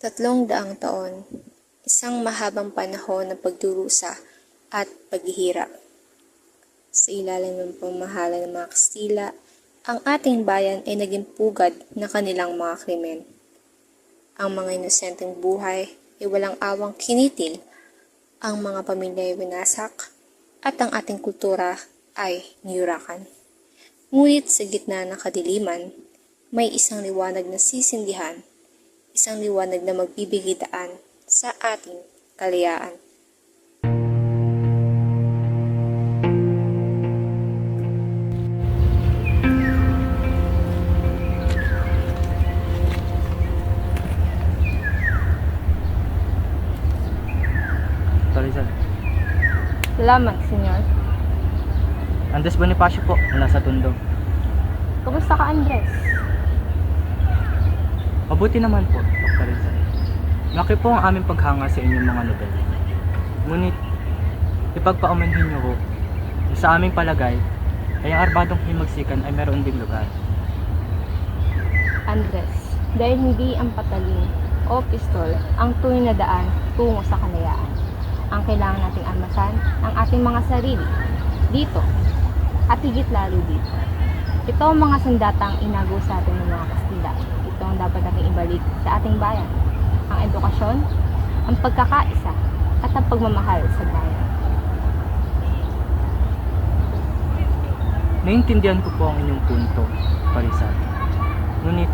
Tatlong daang taon, isang mahabang panahon ng pagdurusa at paghihirap. Sa ilalim ng pamahala ng mga Kastila, ang ating bayan ay naging pugad na kanilang mga krimen. Ang mga inosenteng buhay ay walang awang kinitil, ang mga pamilya ay winasak, at ang ating kultura ay niyurakan. Ngunit sa gitna ng kadiliman, may isang liwanag na sisindihan, isang liwanag na magbibigay daan sa ating kalayaan. Salamat, senyor. Andres Bonifacio po, mula sa Tondo. Kumusta ka, Andres? Mabuti naman po, Dr. Rizal. Laki po ang aming paghanga sa inyong mga nobel. Ngunit, ipagpaumanhin niyo na sa aming palagay, ay ang arbadong himagsikan ay meron ding lugar. Andres, dahil hindi ang patalim o pistol ang tunay na daan tungo sa kalayaan. Ang kailangan nating armasan ang ating mga sarili dito at higit lalo dito. Ito ang mga sandatang inago sa atin ng mga Kastila. Ang dapat nating ibalik sa ating bayan. Ang edukasyon, ang pagkakaisa, at ang pagmamahal sa bayan. Naintindihan ko po ang inyong punto, Parisal. Ngunit,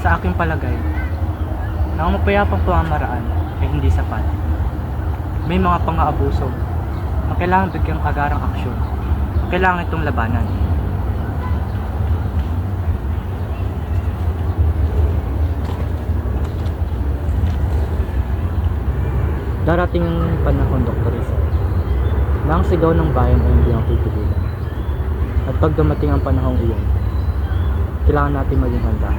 sa aking palagay, na ang mapayapang pamamaraan ay hindi sapat. May mga pang-aabuso na kailangan bigyang agarang aksyon. Kailangan itong labanan. Darating ang panahon, Dr. Rizal, na ang sigaw ng bayan ay hindi ang titigilan. At pag dumating ang panahong iyon, kailangan natin maging handa.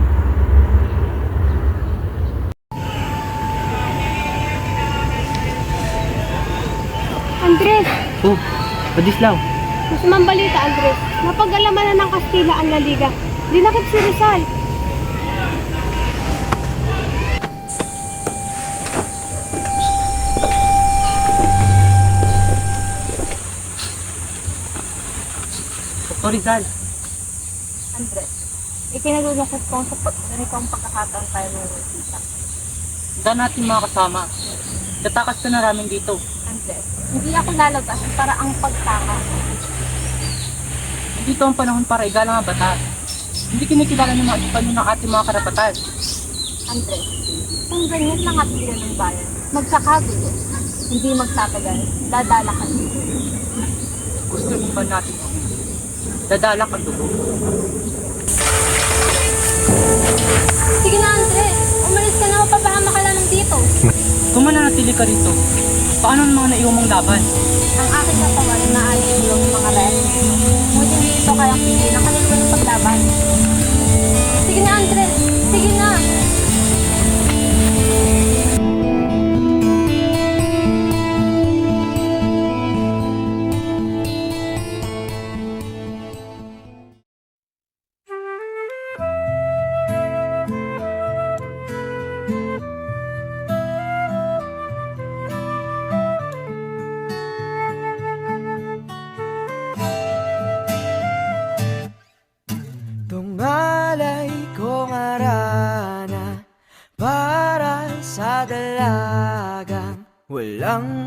Andres, Oh, Ladislaw, masamang balita Andres. Napag-alaman na ng Kastila ang La Liga. Dinakip si Rizal. Rizal, Andres, ikinagulungkot kong sa ganitong pagkakataon tayo nangungusita. handa natin mga kasama. Tatakas ka na ramen dito. Andres, hindi ako lalabas para ang pagtakas. Hindi ito ang panahon para igalang ang batas. Hindi kinikilala ng mga Espanyol ng ating mga karapatan. Andres, kung ganyan lang at ng bayan, magkakagulo, hindi magtatagal, dadala ka dito. Gusto mo ba natin? Dadalak ang dugo. Sige na Andres, umalis ka na mapapahama ka lamang dito. Kung mananatili ka rito, paano ang mga naiwan mong laban? Ang aking katawan na alis ng mga res. Ngunit hindi ito kayang pili ng kanilwa ng paglaban. Sige na Andres, sige na.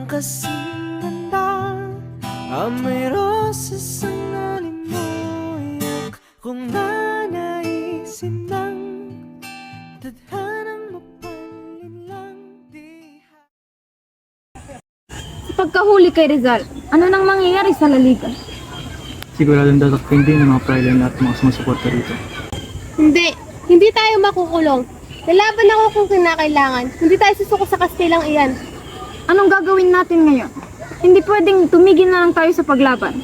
Walang kasing ganda Amoy rosas ang alimoyak kung nanaisin ng tadhanang mapalin lang di Pagkahuli kay Rizal, ano nang mangyayari sa La Liga? Siguradong dadakpin din ng mga praile at mga sumusuporta rito. Hindi, hindi tayo makukulong. Lalaban ako kung kinakailangan. Hindi tayo susuko sa Kastilang iyan. Anong gagawin natin ngayon? Hindi pwedeng tumigil na lang tayo sa paglaban.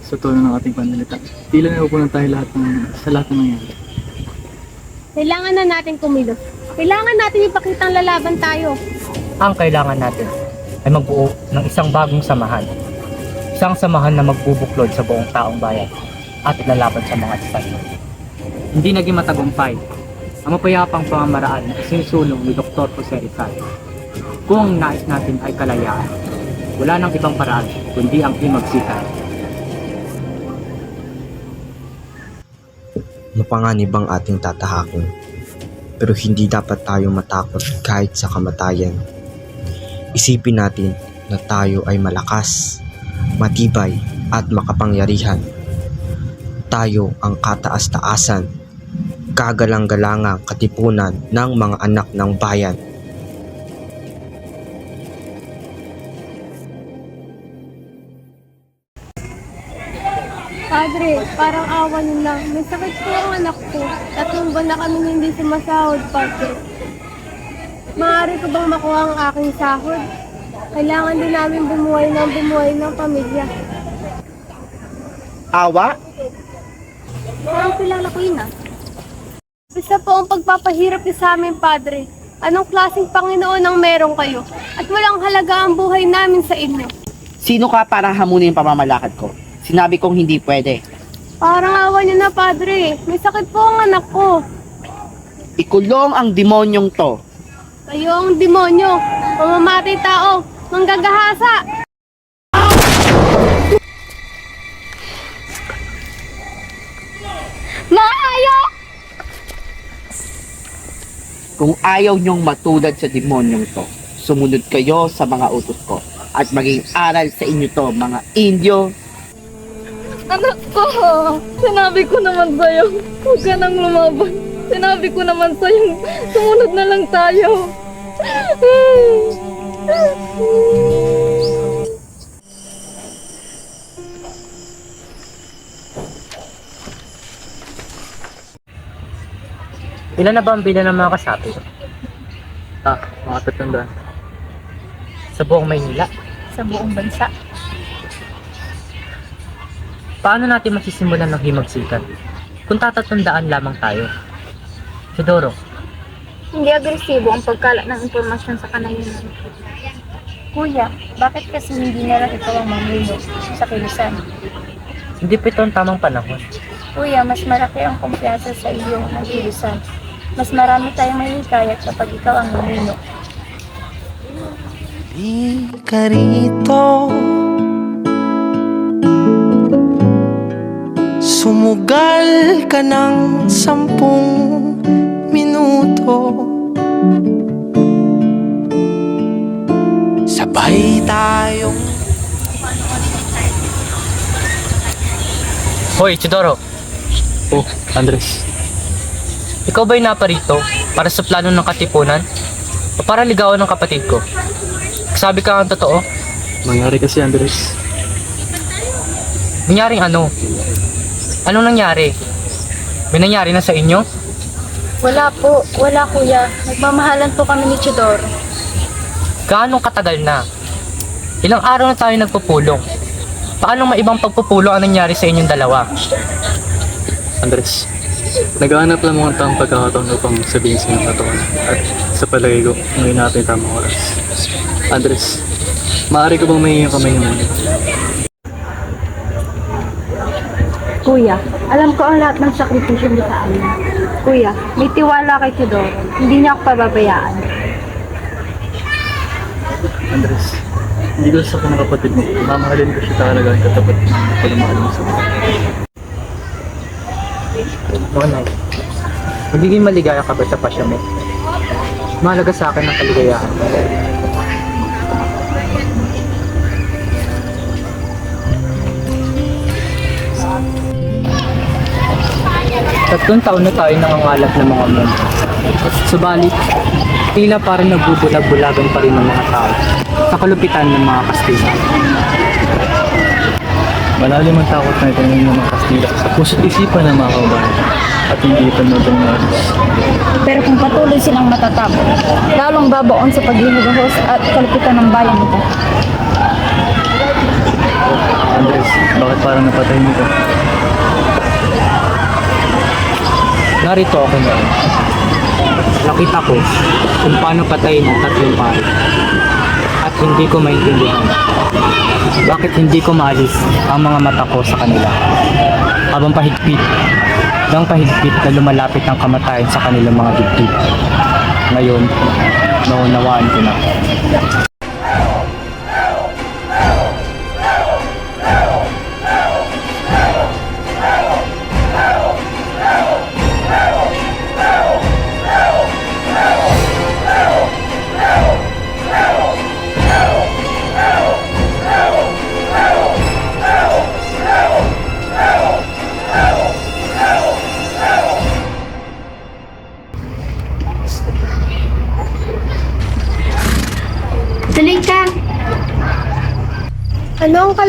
Sa tono ng ating panalita, tila na upunan tayo lahat ng, sa lahat ng nangyari. Kailangan na natin kumilos. Kailangan natin ipakitang lalaban tayo. Ang kailangan natin ay magbuo ng isang bagong samahan. Isang samahan na magbubuklod sa buong taong bayan at lalaban sa mga Espanyol. Hindi naging matagumpay ang mapayapang pamamaraan na sinusulong ni Dr. Jose Rizal. Kung ang nais natin ay kalayaan, wala nang ibang paraan kundi ang himagsikan. mapanganib ang ating tatahakin. Pero hindi dapat tayo matakot kahit sa kamatayan. Isipin natin na tayo ay malakas, matibay at makapangyarihan. Tayo ang kataas-taasan, kagalang-galangang katipunan ng mga anak ng bayan. Padre, parang awa niyo lang. May sakit po ang anak ko. Tatlong buwan na kami hindi sumasahod, Padre. Maaari ko bang makuha ang aking sahod? Kailangan din namin bumuhay ng bumuhay ng pamilya. Awa? Parang kilala ko yun ah. Basta po ang pagpapahirap niyo sa amin, Padre. Anong klaseng Panginoon ang meron kayo? At walang halaga ang buhay namin sa inyo. Sino ka para hamunin yung pamamalakad ko? Sinabi kong hindi pwede. Parang awa niyo na, Padre. May sakit po ang anak ko. Ikulong ang demonyong to. Kayo ang demonyo. Mamamatay tao. Manggagahasa. Mga hayop! Kung ayaw niyong matulad sa demonyong to, sumunod kayo sa mga utos ko at maging aral sa inyo to, mga Indio. Anak ko, sinabi ko naman sa'yo, huwag ka nang lumaban. Sinabi ko naman sa'yo, sumunod na lang tayo. Ilan na ba ang bilan ng mga kasapi? Ah, mga tatandaan. Sa buong Maynila. Sa buong bansa. Paano natin masisimulan ng himagsikan? Kung tatatandaan lamang tayo. Sidoro, Hindi agresibo ang pagkalat ng impormasyon sa kanayunan. Kuya, bakit kasi hindi na lang ikaw ang mamuno sa kilusan? hindi pa ito ang tamang panahon. Kuya, mas malaki ang kumpiyansa sa iyo ng kilusan. Mas marami tayong may hikayat kapag ikaw ang mamuno. Di ka rito Sumugal ka ng sampung minuto Sabay tayong Hoy, Sidoro. Oh, Andres. Ikaw ba'y naparito para sa plano ng katipunan? O para ligawan ng kapatid ko? Sabi ka ang totoo? Mangyari kasi Andres, Nangyaring ano? Anong nangyari? May nangyari na sa inyo? Wala po, wala kuya. Nagmamahalan po kami ni Chidor. Gaano katagal na? Ilang araw na tayo nagpupulong? Paano may ibang pagpupulong ang nangyari sa inyong dalawa? Andres, naghahanap lang mo ang tamang pagkakataon upang sabihin sa iyong katawan at sa palagay ko, ngayon natin tamang oras. Andres, maaari ko bang may iyong kamay muna? Kuya, alam ko ang lahat ng sakripisyo mo sa amin. Kuya, may tiwala kay Chidor. Hindi niya ako pababayaan. Andres, hindi ko sa ng kapatid mo. Mamahalin ko siya talaga ang katapat mo. Pagmamahal mo sa mga. Ronald, magiging maligaya ka ba sa pasya mo? Mahalaga sa akin ang kaligayahan mo. Tatlong taon na tayo nangangalap ng mga mundo. Subalit, tila parang nagbubulag-bulagan pa rin ng mga tao sa kalupitan ng mga Kastila. Malalim ang takot na ito ng mga Kastila sa puso't isipan ng mga kabayan at hindi ito madalas. Pero kung patuloy silang matatabo, lalong babaon sa paghihigahos at kalupitan ng bayan nito. Andres, bakit parang napatay nito? Narito ako ngayon. Nakita ko kung paano patayin ang tatlong pari. At hindi ko maintindihan. Bakit hindi ko maalis ang mga mata ko sa kanila? Habang pahigpit ng pahigpit na lumalapit ng kamatayan sa kanilang mga dibdib. Ngayon, naunawaan ko na.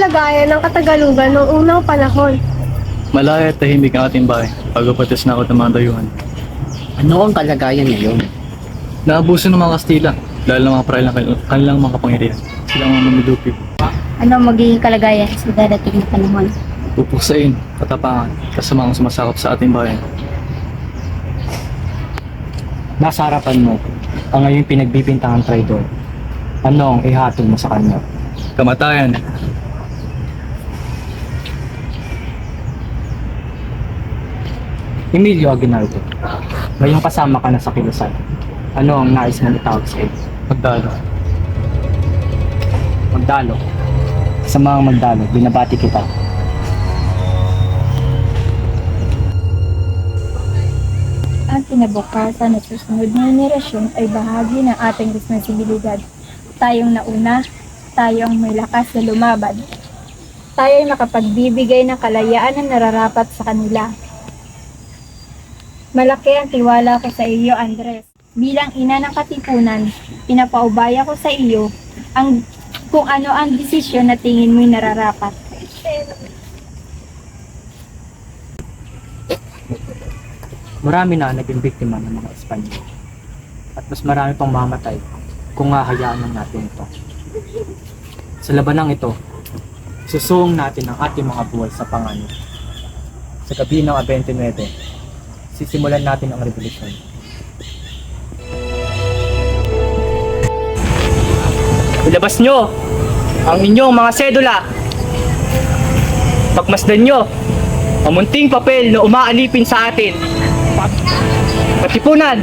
Kalagayan ng Katagalugan noong unang panahon? Malaya at tahimik ang ating bahay bago patis na ako ng mga dayuhan. Ano ang kalagayan ngayon? Naabuso ng mga Kastila dahil ng mga prailang kanilang mga kapangyarihan. Sila ang mga mamidupi, Ano ang magiging kalagayan sa darating na panahon? pupuksain, katapangan, kasamang sumasakop sa ating bayan. Nasa harapan mo, ang ngayon pinagbibintangang traidor. Ano ang ihatol mo sa kanya? Kamatayan, Emilio Aguinaldo, ngayong kasama ka na sa kilusan. Ano ang nais mong itawag sa iyo? magdalo. Magdalo. Sa mga magdalo, binabati kita. Ang kinabukasan at susunod na henerasyon ay bahagi ng ating responsibilidad. Tayong nauna, tayo ang may lakas na lumaban. Tayo ay makapagbibigay ng kalayaan na nararapat sa kanila. Malaki ang tiwala ko sa iyo, Andres. Bilang ina ng katipunan, pinapaubaya ko sa iyo ang kung ano ang desisyon na tingin mo'y nararapat. Marami na naging biktima ng mga Espanyol. At mas marami pang mamatay kung hahayaan lang natin ito. Sa labanang ito, susuong natin ang ating mga buhay sa panganib. Sa gabi ng 29, sisimulan natin ang revolusyon. Ilabas nyo ang inyong mga sedula. Pagmasdan nyo ang munting papel na umaalipin sa atin. Katipunan!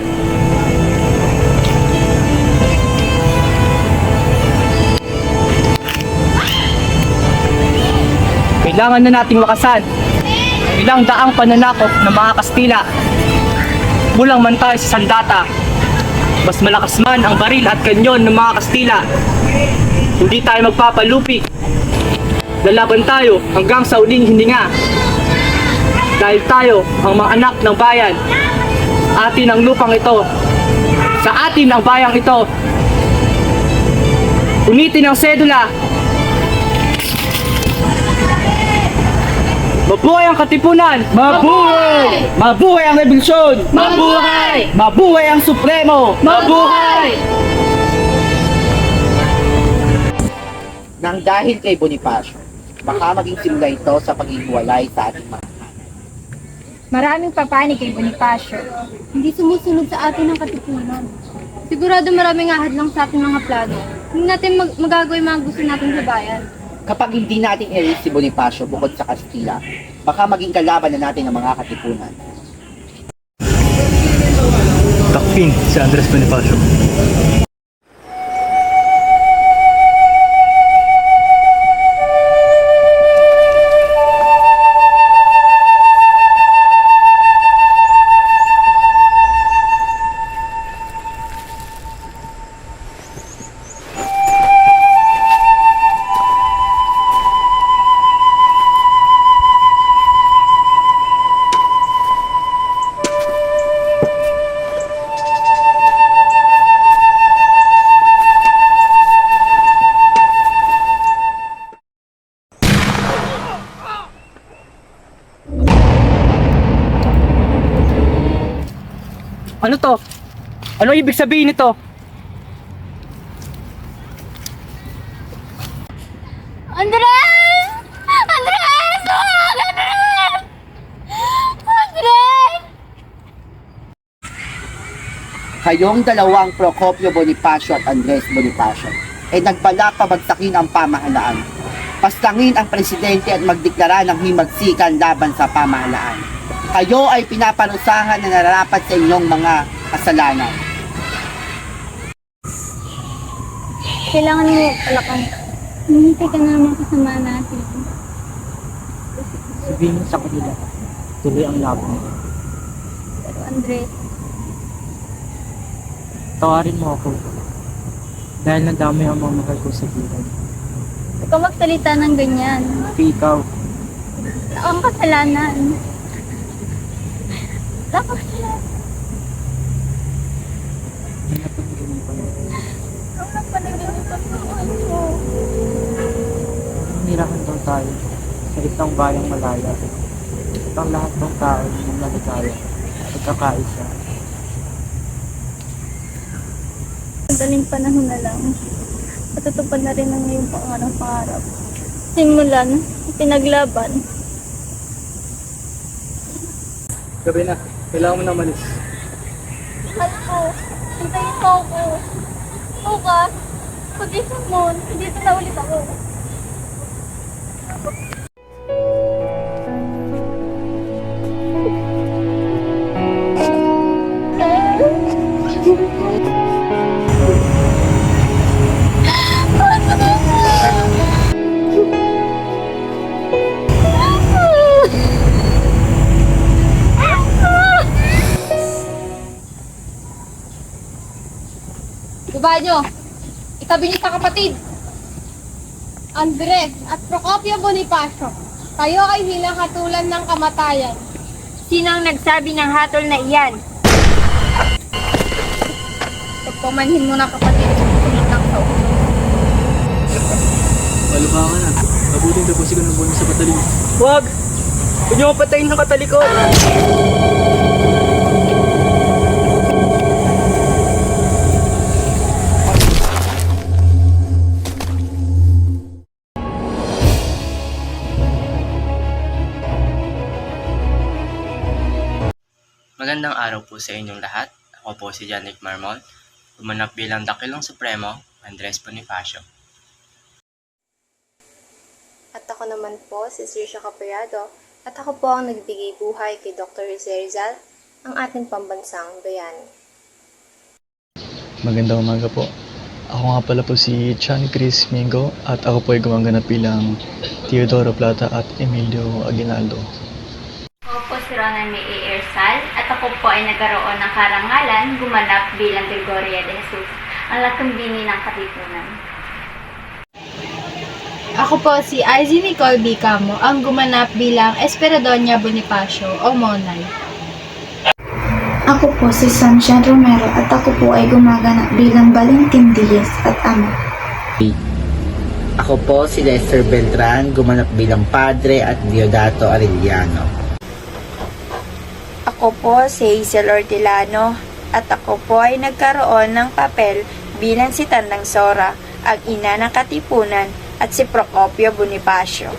Kailangan na nating wakasan ilang daang pananakop ng mga Kastila. Kulang man tayo sa sandata. Mas malakas man ang baril at kanyon ng mga Kastila. Hindi tayo magpapalupi. Lalaban tayo hanggang sa uling hininga. Dahil tayo ang mga anak ng bayan. Atin ang lupang ito. Sa atin ang bayang ito. Unitin ang sedula. Mabuhay ang katipunan! Mabuhay! Mabuhay ang revolusyon! Mabuhay! Mabuhay ang supremo! Mabuhay! Nang dahil kay Bonifacio, baka maging simula ito sa paghihiwalay sa ating mga Maraming papanig kay Bonifacio. Hindi sumusunod sa atin ang katipunan. Sigurado maraming ahad lang sa ating mga plano. Hindi natin mag magagawa yung mga gusto natin sa bayan. Kapag hindi natin i si Bonifacio bukod sa Kastila, baka maging kalaban na natin ang mga katipunan. Takpin si Andres Bonifacio. Ano to? Ano ibig sabihin nito? Andres! Andres! Andres! Andres! Kayong dalawang Procopio Bonifacio at Andres Bonifacio ay nagbalak pabagsakin ang pamahalaan. Paslangin ang presidente at magdeklara ng himagsikan laban sa pamahalaan. Kayo ay pinaparusahan na nararapat sa inyong mga kasalanan. Kailangan mo palakan. Humintay ka na mga kasama natin. Sabihin mo sa kanila, tuloy ang laban mo. Pero Andres, Tawarin mo ako. Dahil nadami ang mga mahal ko sa buhay. huwag ka magsalita ng ganyan. Ikaw, kang kasalanan. Napanaginipan mo. Ang napanaglipan mo ano. Hinirahan daw tayo sa isang bayang malaya. Ang lahat ng tao ng maligaya at nagkakaisa. Madaling panahon na lang. Matutupad na rin ang iyong pangarap pangarap. Simulan, pinaglaban. Gabi na, kailangan mo na malis. Ano ko? Hintayin mo ako. Bukas, pag-isip mo, dito na ulit ako. Itabi niyo sa kapatid. Andres at Procopio Bonifacio, kayo ay hinahatulan ng kamatayan. Sino ang nagsabi ng hatol na iyan? Pagpamanhin mo na kapatid, lang sa ulo. Malubha ka na. Mabuting tapusin ko ng buwan sa patalim. Huwag! Huwag niyo patayin ng katalikod! Magandang araw po sa inyong lahat. Ako po si Janik Marmol, gumanap bilang Dakilong Supremo, Andres Bonifacio. At ako naman po si Trisha Capriado at ako po ang nagbigay buhay kay Dr. Jose Rizal, ang ating pambansang bayani. Magandang umaga po. Ako nga pala po si Chan Chris Mingo at ako po ay gumaganap bilang Teodoro Plata at Emilio Aguinaldo. Ako po si Ronan May at ako po ay nagkaroon ng karangalan gumanap bilang Gregoria de Jesus, ang latumbini ng Katipunan. Ako po si Izzy Nicole Bicamo, ang gumanap bilang Esperadonia Bonifacio o Monay. Ako po si Sunshine Romero at ako po ay gumaganap bilang Valentin Diaz at ama. Ako po si Lester Beltran, gumanap bilang padre at Diodato Arellano. Ako po si Hazel Ortilano at ako po ay nagkaroon ng papel bilang si Tandang Sora, ang ina ng Katipunan at si Procopio Bonifacio.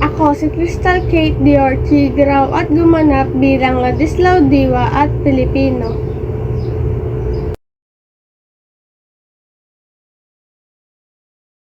Ako si Crystal Kate Dior Chigraw at gumanap bilang Ladislao Diwa at Pilipino.